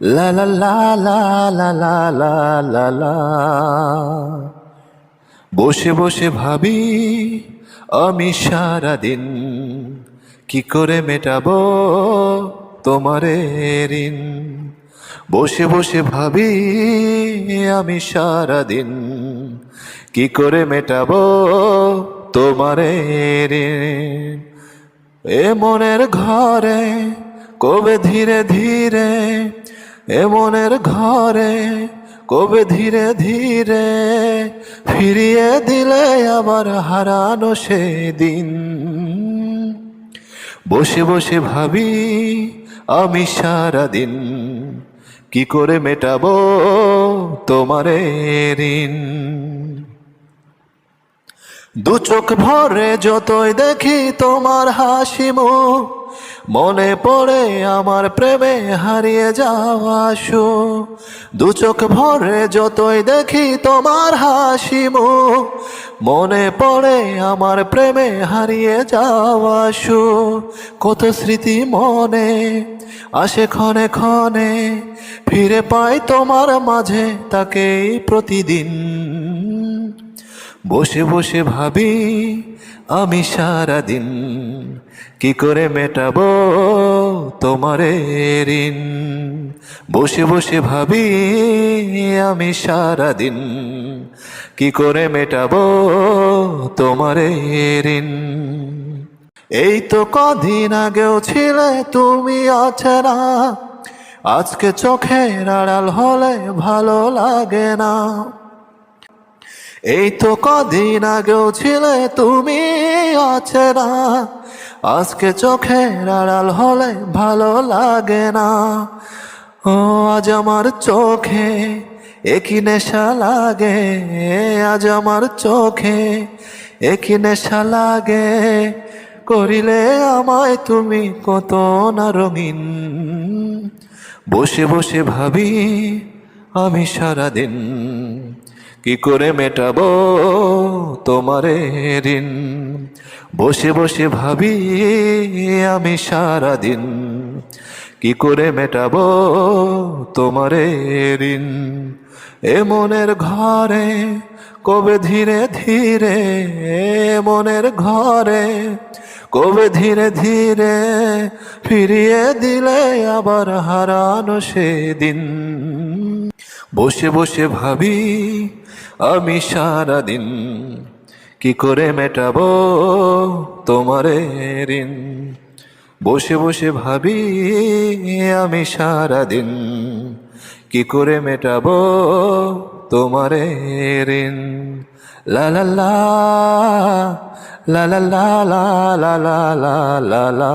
লা লা লা লা লা লা লা লা লা বসে বসে ভাবি, আমি সারাদিন কি করে মেটাবো তোমারে ঋণ? বসে বসে ভাবি, আমি সারাদিন কি করে মেটাবো তোমারে ঋণ? এ মনের ঘরে কবে ধীরে ধীরে এ মনের ঘরে কবে ধীরে ধীরে ফিরিয়ে দিলে আবার হারানো সেদিন? বসে বসে ভাবি আমি সারাদিন কি করে মেটাবো তোমারে ঋণ? দু চোখ ভরে যতই দেখি তোমার হাসি মুখ মনে পড়ে আমার প্রেমে হারিয়ে যাওয়া সু দু চোখ ভরে যতই দেখি তোমার হাসি মুখ মনে পড়ে আমার প্রেমে হারিয়ে যাওয়া সু কত স্মৃতি মনে আসে ক্ষণে ক্ষণে, ফিরে পাই তোমার মাঝে তাকেই প্রতিদিন। বসে বসে ভাবি, আমি সারাদিন কি করে মেটাবো তোমারে ঋণ? বসে বসে ভাবি, আমি সারাদিন কি করে মেটাবো তোমারে ঋণ? এই তো কদিন আগেও ছিলে, তুমি আছে না। আজকে চোখের আড়াল হলে ভালো লাগে না। এই তো কদিন আগেও ছিলে তুমি, আছে না। আজকে চোখের আড়াল হলে ভালো লাগে না। ও, আজ আমার চোখে একই নেশা লাগে। আজ আমার চোখে একই নেশা লাগে। করিলে আমায় তুমি কত না রঙিন। বসে বসে ভাবি আমি সারাদিন। কি করে মেটাবো তোমারে ঋণ? বসে বসে ভাবি আমি সারাদিন। কি করে মেটাবো তোমারে ঋণ? এ মনের ঘরে কবে ধীরে ধীরে, মনের ঘরে কবে ধীরে ধীরে ফিরিয়ে দিলে আবার হারানো সেদিন? বসে বসে ভাবি আমি সারাদিন কি করে মেটাবো তোমারে ঋণ বসে বসে ভাবি আমি সারাদিন কি করে মেটাবো তোমারে ঋণ লা লা লা লা লা লা লা লা লা লা লা লা